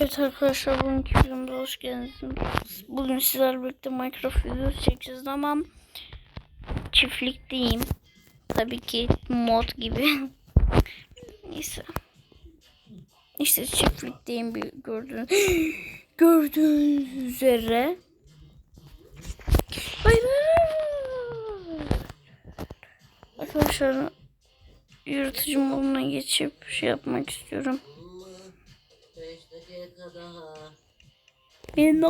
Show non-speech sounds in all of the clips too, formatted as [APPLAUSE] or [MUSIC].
Evet arkadaşlar bugünkü videomuza hoş geldiniz. Bugün sizlerle birlikte Minecraft videosu çekeceğiz ama çiftlikteyim. Tabii ki mod gibi. [LAUGHS] Neyse. İşte çiftlikteyim bir gördüğünüz, [GASPS] gördüğünüz üzere. Hayır. Arkadaşlar yırtıcı moduna geçip şey yapmak istiyorum. 5 dakika daha. Benim de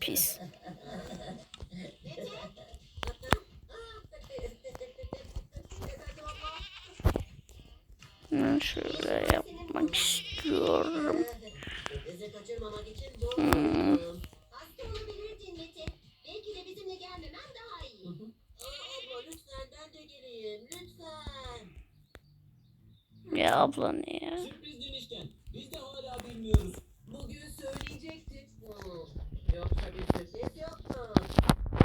Pis. Ben şöyle yapmak istiyorum. Hmm. Ya abla ne ya? Sürpriz demişken biz de hala bilmiyoruz. Bugün söyleyecektik. Yoksa bir sürpriz yok mu?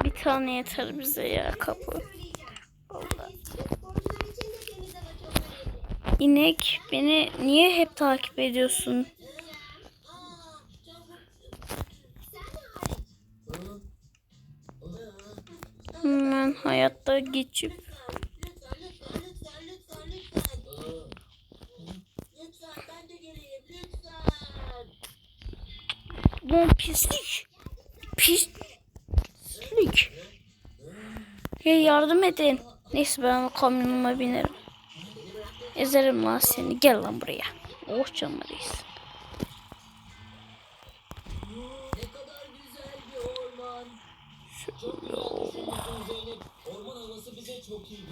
Bir tane yeter bize ya kapı. Önemli. İnek beni niye hep takip ediyorsun? Aa, çabuk. Sen de hariç. Hı. Hı. Hemen hayatta geçip pislik. Pislik. Ya yardım edin. Neyse ben kamyonuma binerim. Ezerim lan seni. Gel lan buraya. Oh canım reis.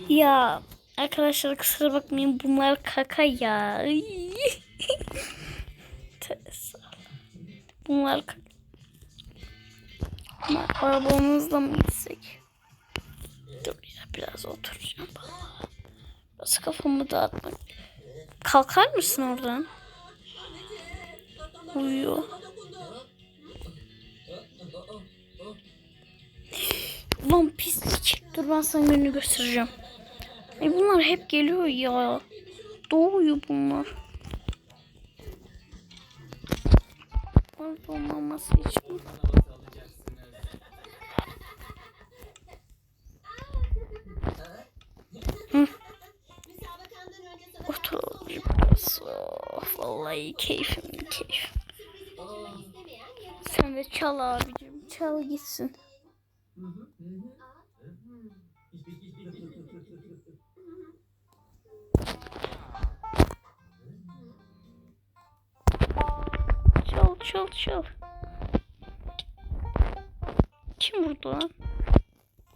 Ya arkadaşlar kusura bakmayın bunlar kaka ya. [LAUGHS] Bunlar kaka. Ama arabamızla mı gitsek? Dur ya biraz oturacağım. Biraz kafamı dağıtmak. Kalkar mısın oradan? Uyuyor. Lan pislik. Dur ben sana gününü göstereceğim. E bunlar hep geliyor ya. Doğuyor bunlar. Orada olmaması için. Oh, vallahi keyfim yarın Sen de çal abicim. Çal gitsin. Çal çal çal. Kim vurdu lan?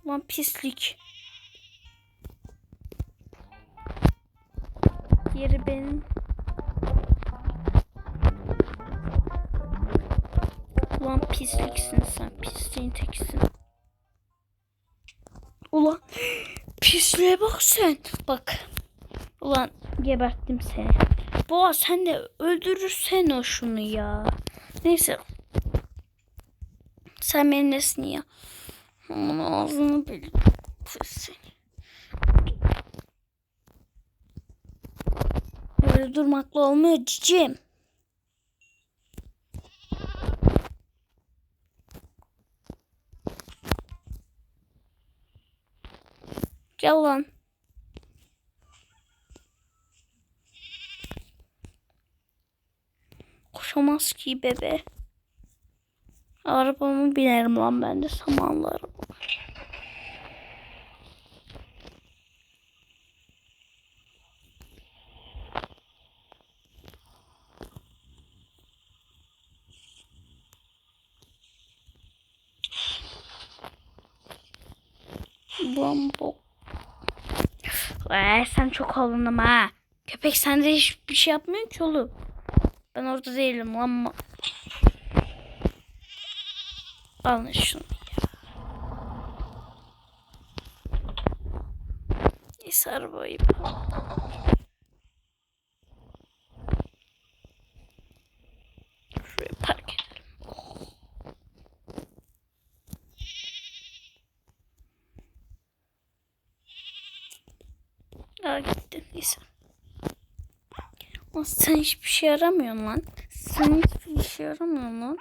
Lan pislik. Yeri benim. Pisliksin sen. Pisliğin tekisin. Ulan pisliğe bak sen. Bak. Ulan geberttim seni. Boğa sen de öldürürsen o şunu ya. Neyse. Sen benim nesin ya? Aman ağzını bil. Seni. Böyle durmakla olmuyor cicim. Gel lan. Koşamaz ki bebe. Arabamı binerim lan ben de samanlı araba. Ee, sen çok oldun ha. Köpek sende hiçbir şey yapmıyor ki oğlum. Ben orada değilim lan. Alın şunu ya. Neyse arabayı Şuraya park edelim. Aa gitti neyse. Lan sen hiçbir şey aramıyorsun lan. Senin hiçbir işe yaramıyor lan.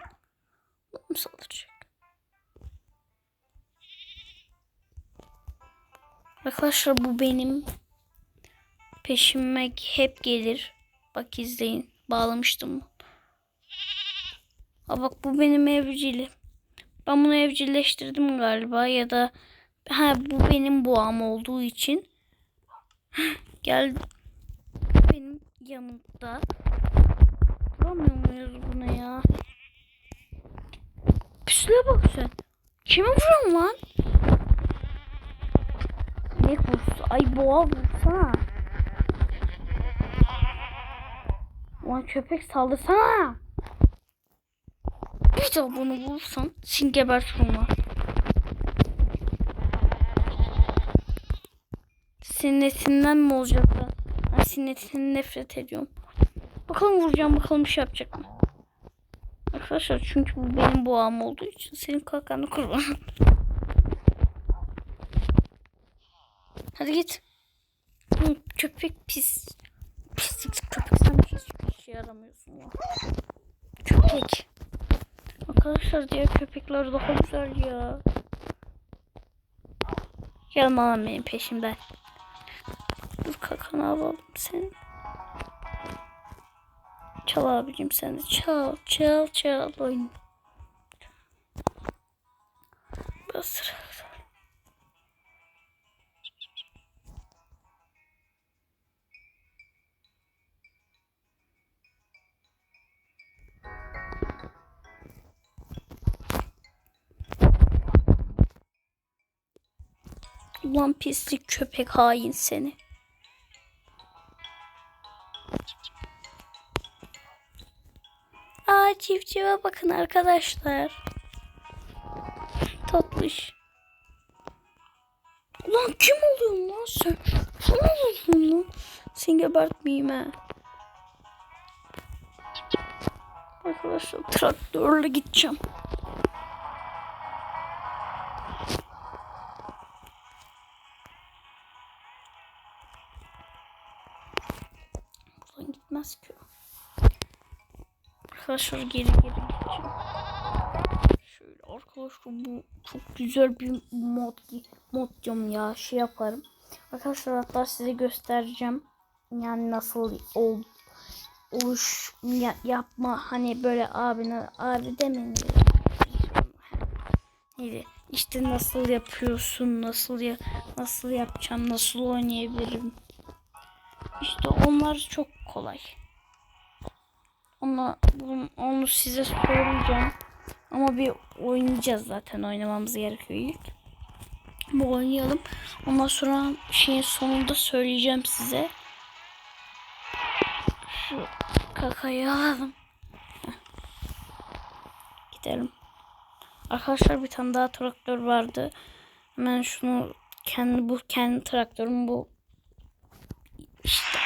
Nasıl saldıracak? Arkadaşlar bu benim peşime hep gelir. Bak izleyin. Bağlamıştım. Aa bak bu benim evcilim. Ben bunu evcilleştirdim galiba ya da ha bu benim boğam olduğu için [LAUGHS] gel yanımda Vuramıyor muyuz buna ya? Pisliğe bak sen. Kime vuruyorsun lan? Ne vursa? Ay boğa vursana. Ulan köpek saldırsana. Bir daha bunu vurursan seni gebertirim lan. Senin etinden mi olacak lan? Ben senin etinden nefret ediyorum. Bakalım vuracağım bakalım bir şey yapacak mı? Arkadaşlar çünkü bu benim boğam olduğu için senin kalkanı kurban. Hadi git. Hı, Köpek pis. Pislik köpek sen hiçbir işe yaramıyorsun ya. Köpek. Arkadaşlar diğer köpekler daha güzel ya. Lan benim peşimden. Kakanı alalım seni. Çal abicim sen de çal çal çal oyun. Basır. Ulan pislik köpek hain seni. Civcive bakın arkadaşlar. Tatlış. Ulan kim oluyorsun lan sen? Kim oluyorsun lan? Seni gebertmeyeyim ha. Arkadaşlar traktörle gideceğim. Buradan gitmez ki. Arkadaşlar geri geri gideceğim. Şöyle arkadaşlar bu çok güzel bir mod mod diyorum ya şey yaparım. Arkadaşlar hatta size göstereceğim. Yani nasıl ol oluş ya- yapma hani böyle abine abi demeyin. Neydi? İşte nasıl yapıyorsun, nasıl ya nasıl yapacağım, nasıl oynayabilirim. İşte onlar çok kolay. Onu, onu size söyleyeceğim. Ama bir oynayacağız zaten oynamamız gerekiyor ilk. Bu oynayalım. Ondan sonra şeyin sonunda söyleyeceğim size. Şu kakayı alalım. Gidelim. Arkadaşlar bir tane daha traktör vardı. Hemen şunu kendi bu kendi traktörüm bu işte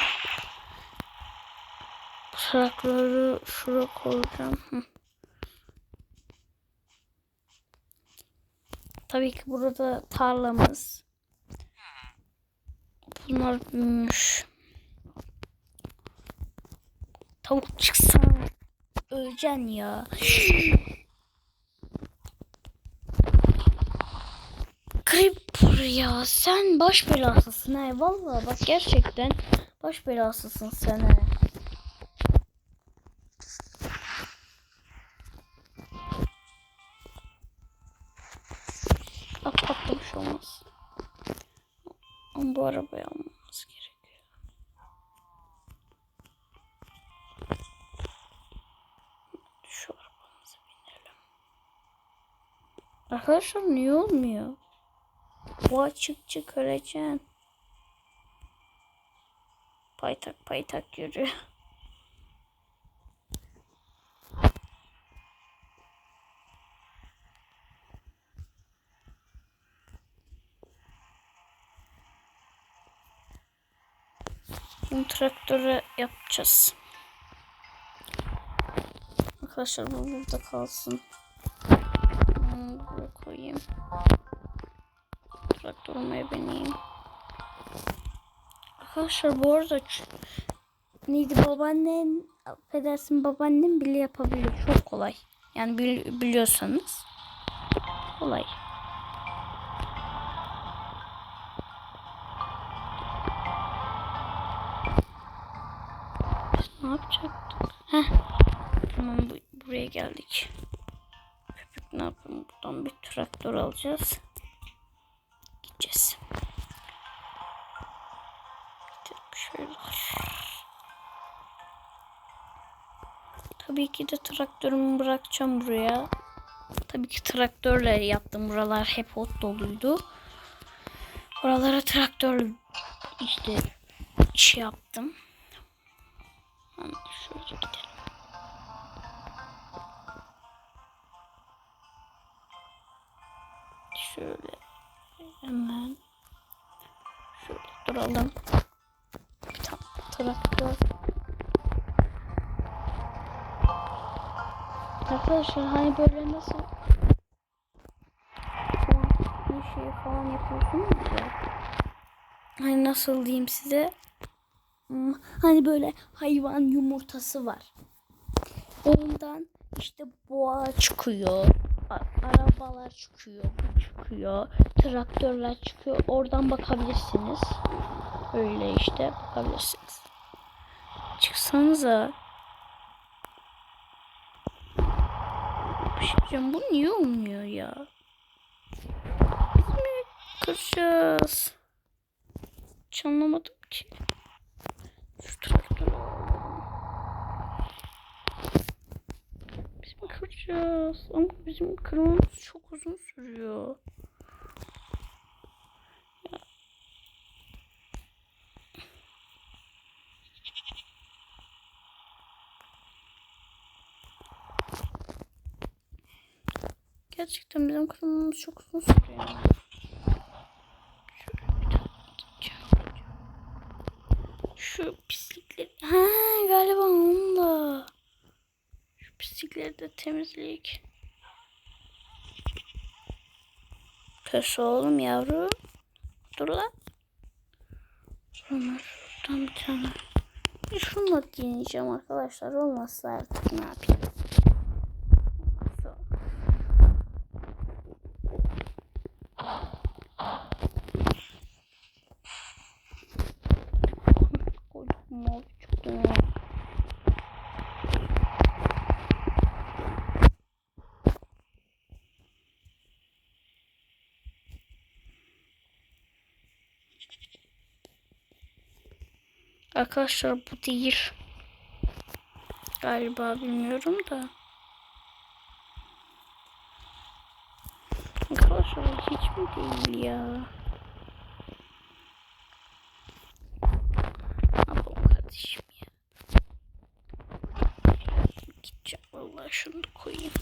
Traktörü şuraya koyacağım. Hı. Tabii ki burada tarlamız. Bunlar büyümüş. Tavuk çıksa öleceksin ya. Creeper ya sen baş belasısın he. Vallahi bak gerçekten baş belasısın sen he. Bu arabayı almamız gerekiyor. Şu arabamıza binelim. Arkadaşlar niye olmuyor? Bu açık çık öleceksin. Paytak paytak yürü. Şimdi traktöre yapacağız. Arkadaşlar bu burada kalsın. Buraya koyayım. Traktörüme bineyim. Arkadaşlar bu arada neydi babaannen affedersin babaannem bile yapabiliyor. Çok kolay. Yani bil- biliyorsanız kolay. Biz ne yapacaktık? Heh. Tamam bu, buraya geldik. Köpük ne yapalım? Buradan bir traktör alacağız. Gideceğiz. Şöyle. Tabii ki de traktörümü bırakacağım buraya. Tabii ki traktörle yaptım. Buralar hep ot doluydu. Oralara traktör işte şey yaptım. Tane traktör. Arkadaşlar hani böyle nasıl bir şey falan yapıyorsunuz ya. Hani nasıl diyeyim size? Hmm, Hani böyle hayvan yumurtası var. Ondan işte boğa çıkıyor. Arabalar çıkıyor. bu çıkıyor. Traktörler çıkıyor. Oradan bakabilirsiniz. Öyle işte bakabilirsiniz. Çıksanıza. Bir şey diyeceğim. Bu niye olmuyor ya? Biz mi kıracağız? Hiç anlamadım ki. Şu traktörü. Biz mi kıracağız? Ama bizim kırmamız çok uzun sürüyor. Gerçekten bizim kırmamız çok uzun sürüyor. Şu pislikleri... Ha galiba onunla. Şu pislikleri de temizleyek. Köşe oğlum yavrum. Dur lan. Sonra şuradan bir tane. Şunla deneyeceğim arkadaşlar. Olmazsa artık ne yapayım. Olmazsa koyduk mu? Çok da Arkadaşlar bu değil. Galiba bilmiyorum da. Arkadaşlar hiç mi değil ya? Yapalım kardeşim ya? Gideceğim vallahi şunu koyayım.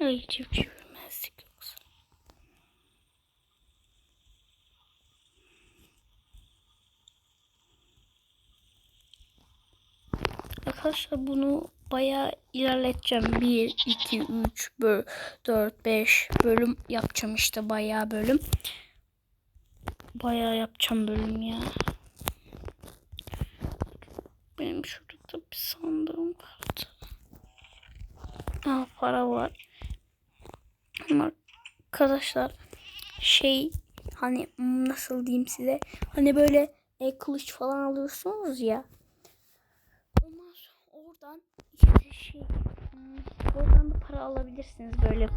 Ay civcivmezlik yoksa. Arkadaşlar bunu bayağı ilerleteceğim. 1, 2, 3, 4, 5 bölüm yapacağım işte bayağı bölüm. Bayağı yapacağım bölüm ya. Benim şurada bir sandığım vardı. Aa, para var. Ama arkadaşlar şey hani nasıl diyeyim size hani böyle e, kılıç falan alıyorsunuz ya işte şey oradan da para alabilirsiniz böyle.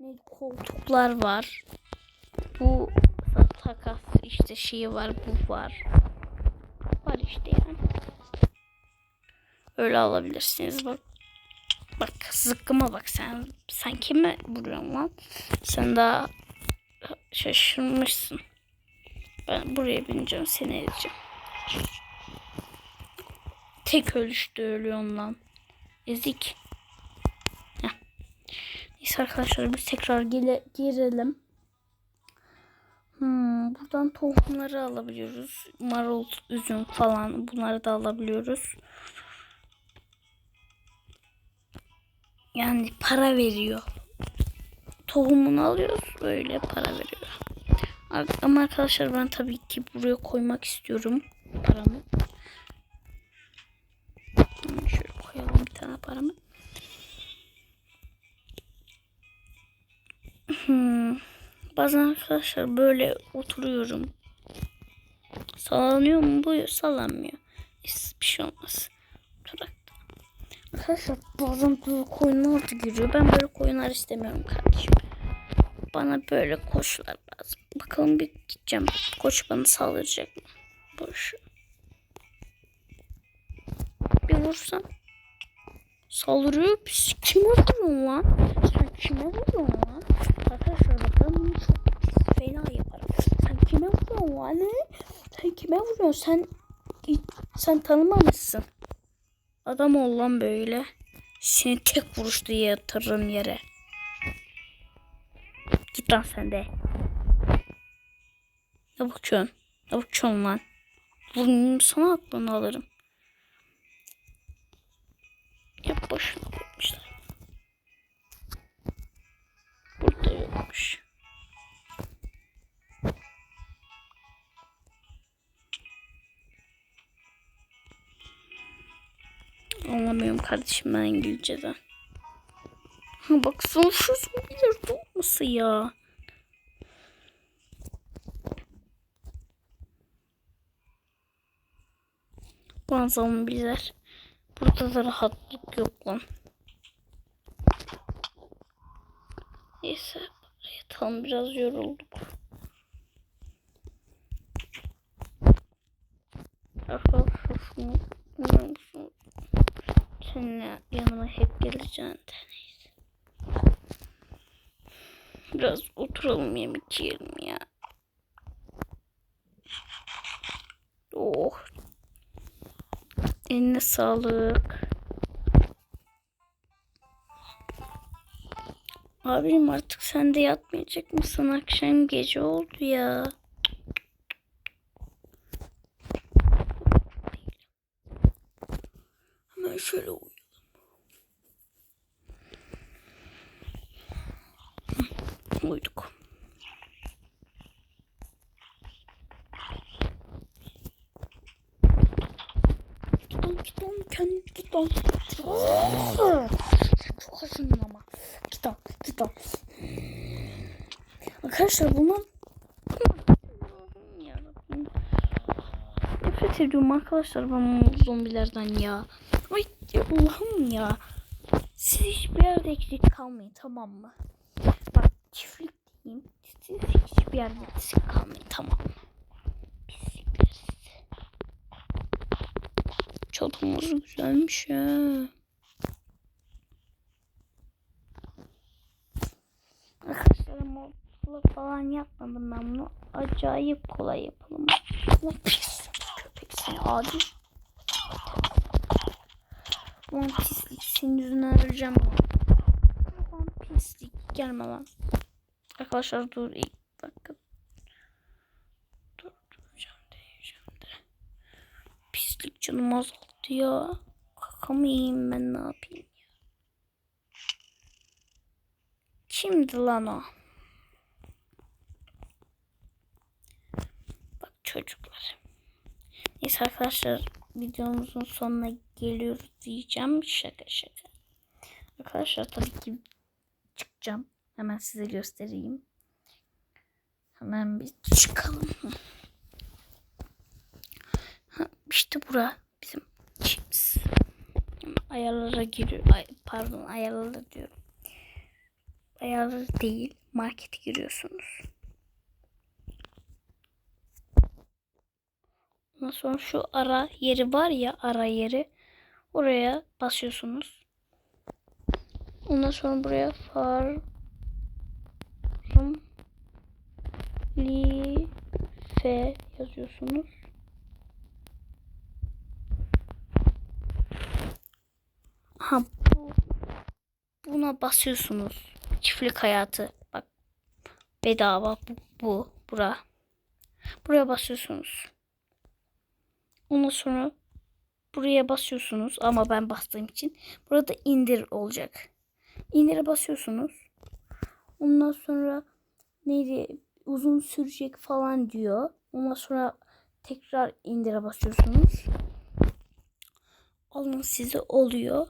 Ne koltuklar var. Bu takas işte şeyi var bu var. Var işte yani. Öyle alabilirsiniz. Bak bak zıkkıma bak sen. Sen kime vuruyorsun lan? Sen daha şaşırmışsın. Ben buraya bineceğim seni edeceğim tek ölüşte ölüyorsun lan ezik. Neyse arkadaşlar biz tekrar gele, girelim. Hmm, buradan tohumları alabiliyoruz. Marul, üzüm falan bunları da alabiliyoruz. Yani para veriyor. tohumunu alıyoruz. Böyle para veriyor. Ama arkadaşlar ben tabii ki buraya koymak istiyorum paramı. Paramı. Hmm. Bazen arkadaşlar böyle oturuyorum. Sallanıyor mu? Bu sallanmıyor. Hiç bir şey olmaz. Durakta. Arkadaşlar bazen böyle koyunlar da giriyor. Ben böyle koyunlar istemiyorum kardeşim. Bana böyle koçlar lazım. Bakalım bir gideceğim. Koç bana saldıracak mı? Boş. Bir vursam. Saldırıyor. Pis. Kime vuruyorsun lan? Sen kime vuruyorsun lan? Arkadaşlar bak ben bunu çok fena yaparım. Sen kime vuruyorsun lan? Sen kime vuruyorsun? Sen sen tanımamışsın. Adam ol lan böyle. Seni tek vuruşta yatırırım yere. Git lan sen de. Ne bakıyorsun? Ne bakıyorsun lan? Vurmayayım sana aklını alırım. Ya boşuna koymuşlar. Burada yokmuş. Anlamıyorum kardeşim ben İngilizceden. Ha baksana şu zombiler dolması ya. Lan zombiler. Burada da rahatlık yok lan. Neyse yatalım biraz yorulduk. Arkadaşlar şunu biliyor musun? Seninle yanıma hep geleceğin neyse. Biraz oturalım yemek yiyelim ya. Oh. Eline sağlık. Abim artık sen de yatmayacak mısın? Akşam gece oldu ya. Hemen şöyle uyuyalım. Hı, Uyuduk. Git lan git lan lan. Çok acındın ama. Git lan. Arkadaşlar bunun. Nefret ediyorum arkadaşlar ben zombilerden ya. Ay Allah'ım ya. Siz hiçbir yerde eksik kalmayın tamam mı? Bak çiftlik diyeyim. Siz hiçbir yerde eksik kalmayın tamam Çadırımız güzelmiş ha. Arkadaşlar modlu falan yapmadım ben bunu. Acayip kolay yapalım. Pis köpek seni adi. Ulan pislik senin yüzünden öleceğim. Ulan pislik gelme lan. Arkadaşlar dur ilk dakika. Dur duracağım. Pislik canım azalttı ya. Kaka ben ne yapayım ya. Kimdi lan o? Bak çocuklar. Neyse arkadaşlar videomuzun sonuna geliyoruz diyeceğim. Şaka şaka. Arkadaşlar tabii ki çıkacağım. Hemen size göstereyim. Hemen bir çıkalım. Ha, işte çips. Ayarlara giriyor. Ay, pardon ayarlara diyorum. Ayarları değil. Markete giriyorsunuz. Ondan sonra şu ara yeri var ya ara yeri. Oraya basıyorsunuz. Ondan sonra buraya farm li f yazıyorsunuz. Ha bu buna basıyorsunuz. Çiftlik hayatı. Bak bedava bu, bu bura. Buraya basıyorsunuz. Ondan sonra buraya basıyorsunuz ama ben bastığım için burada indir olacak. İndire basıyorsunuz. Ondan sonra neydi uzun sürecek falan diyor. Ondan sonra tekrar indire basıyorsunuz. Alın size oluyor.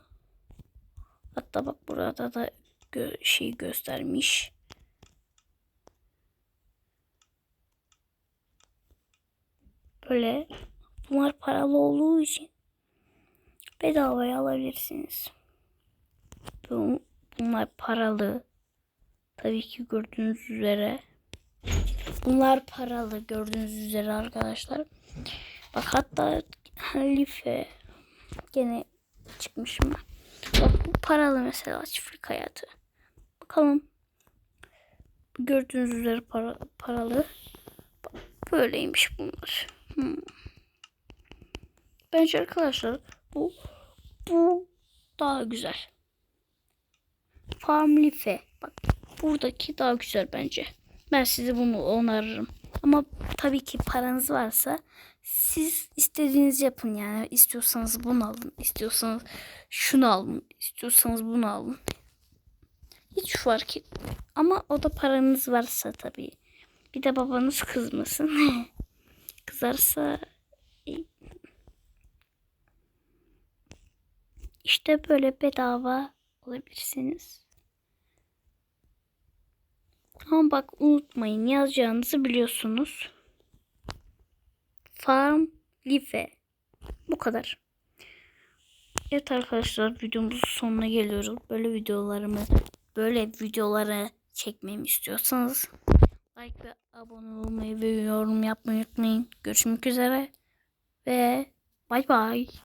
Hatta bak burada da gö- şey göstermiş. Böyle bunlar paralı olduğu için bedavaya alabilirsiniz. Bu- Bunlar paralı. Tabii ki gördüğünüz üzere. Bunlar paralı gördüğünüz üzere arkadaşlar. Bak hatta Halife gene çıkmışım ben. Bu paralı mesela çiftlik hayatı. Bakalım. Gördüğünüz üzere para, paralı. Böyleymiş bunlar. Hmm. Bence arkadaşlar bu bu daha güzel. Farmlife. Bak buradaki daha güzel bence. Ben size bunu onarırım. Ama tabii ki paranız varsa siz istediğinizi yapın yani. İstiyorsanız bunu alın. istiyorsanız şunu alın. istiyorsanız bunu alın. Hiç fark etmiyor. Ama o da paranız varsa tabii. Bir de babanız kızmasın. [LAUGHS] Kızarsa işte böyle bedava olabilirsiniz. Ama bak unutmayın yazacağınızı biliyorsunuz. Farm Life. Bu kadar. Evet arkadaşlar videomuzun sonuna geliyoruz. Böyle videolarımı böyle videoları çekmemi istiyorsanız like ve abone olmayı ve yorum yapmayı unutmayın. Görüşmek üzere ve bay bay.